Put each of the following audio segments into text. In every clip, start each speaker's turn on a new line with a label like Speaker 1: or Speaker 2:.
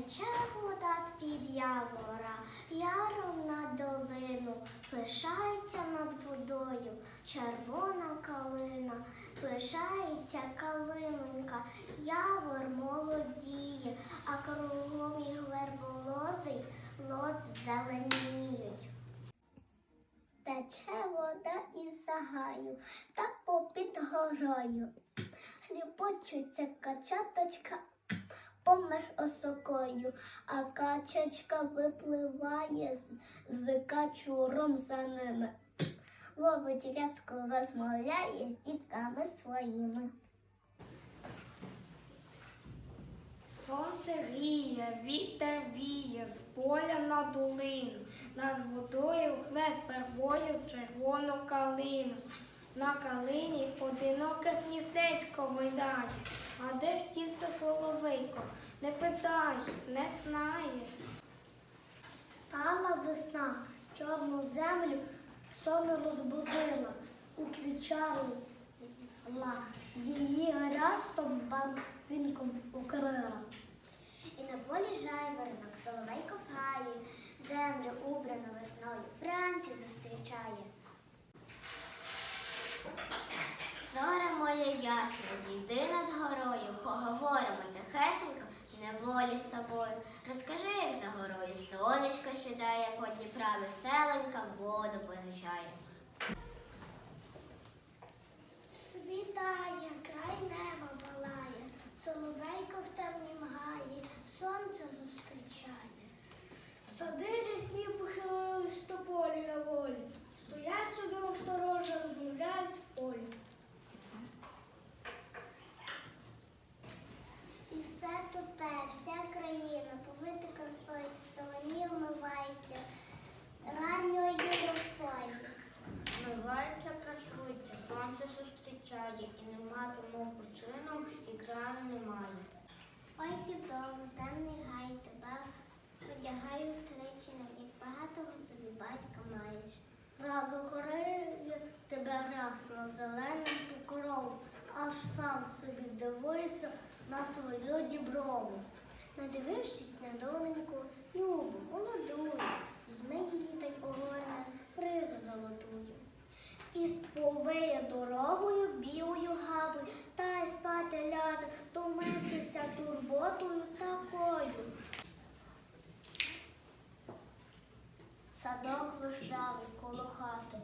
Speaker 1: Тече вода з-під явора, яром на долину, пишається над водою червона калина, пишається калинонька, явор молодіє, а кругом їх верболозий лоз зеленіють. Тече вода із загаю та попід горою. Хлібочуться качаточка помеж осокою, а качечка випливає з, з качуром за ними. Ловить рязко розмовляє з дітками своїми.
Speaker 2: Сонце гріє, вітер віє, з поля на долину, над водою гне з пербою червону калину. На калині одиноке гніздечко видає, а де ж дівся соловейко? Не питає, не знає.
Speaker 1: Стала весна, чорну землю сон розбудила, уквічала її рястом барвінком укрила. І на полі жайворонок соловейко в гаї, землю убрану весною вранці зустрічає. Сідає, як от прави, селенка воду позичає. Світає, край неба палає, соловейко в темнім гаї, сонце зустрічає.
Speaker 2: Сади рясні похилились до полі на волі, стоять собі осторожно, розмовляють в полі.
Speaker 1: І все тут те, вся країна, повита красою, зелені вмивається ранньою росою.
Speaker 2: Вмивається красується, сонце зустрічає, і нема тому почину, і краю немає.
Speaker 1: Ой, дідово, темний гай, тебе одягаю втричі на вік, багатого собі батька маєш. Раз укорив тебе рясно зеленим покровом, аж сам собі дивуєшся на свою діброву. Надивившись на доненьку, любу, молодую, візьми її та й огорне призу золотую. І сповиє дорогою білою гавою, та й спати ляже, томишися турботою такою. Садок вишневий коло хати,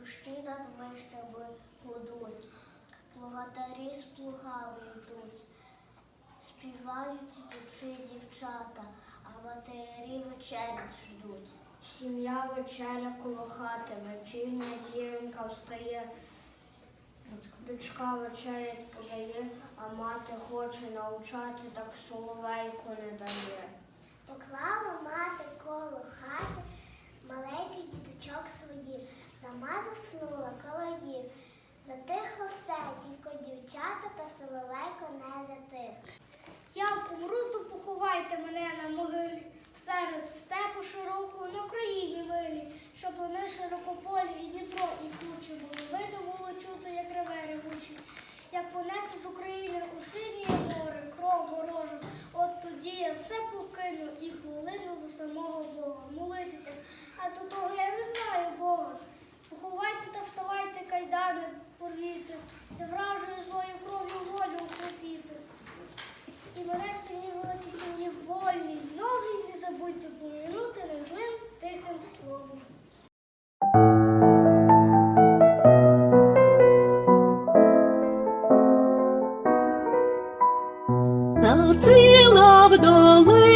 Speaker 1: рущі над вищами гудуть, плугатарі з плугами співають ідучи дівчата, а матері вечерять ждуть.
Speaker 2: Сім'я вечеря коло хати, вечірня зіронька встає, дочка вечерять подає, а мати хоче навчати, так соловейку не дає.
Speaker 1: Поклала мати коло хати маленький діточок своїх, сама заснула коло їх. Затихло все, тільки дівчата та соловейко не затих.
Speaker 2: Я помру, то поховайте мене на могилі, серед степу широкого на Україні милі, щоб вони широкополі і Дніпро, і круче було. Видно було чути, як реве ревучі, як понесе з України у синє море, кров ворожу. От тоді я все покину і полину до самого Бога. Молитися, а до того я не знаю Бога. Поховайте та вставайте кайдани, порвіти, тихим словом.
Speaker 3: Нацила в долині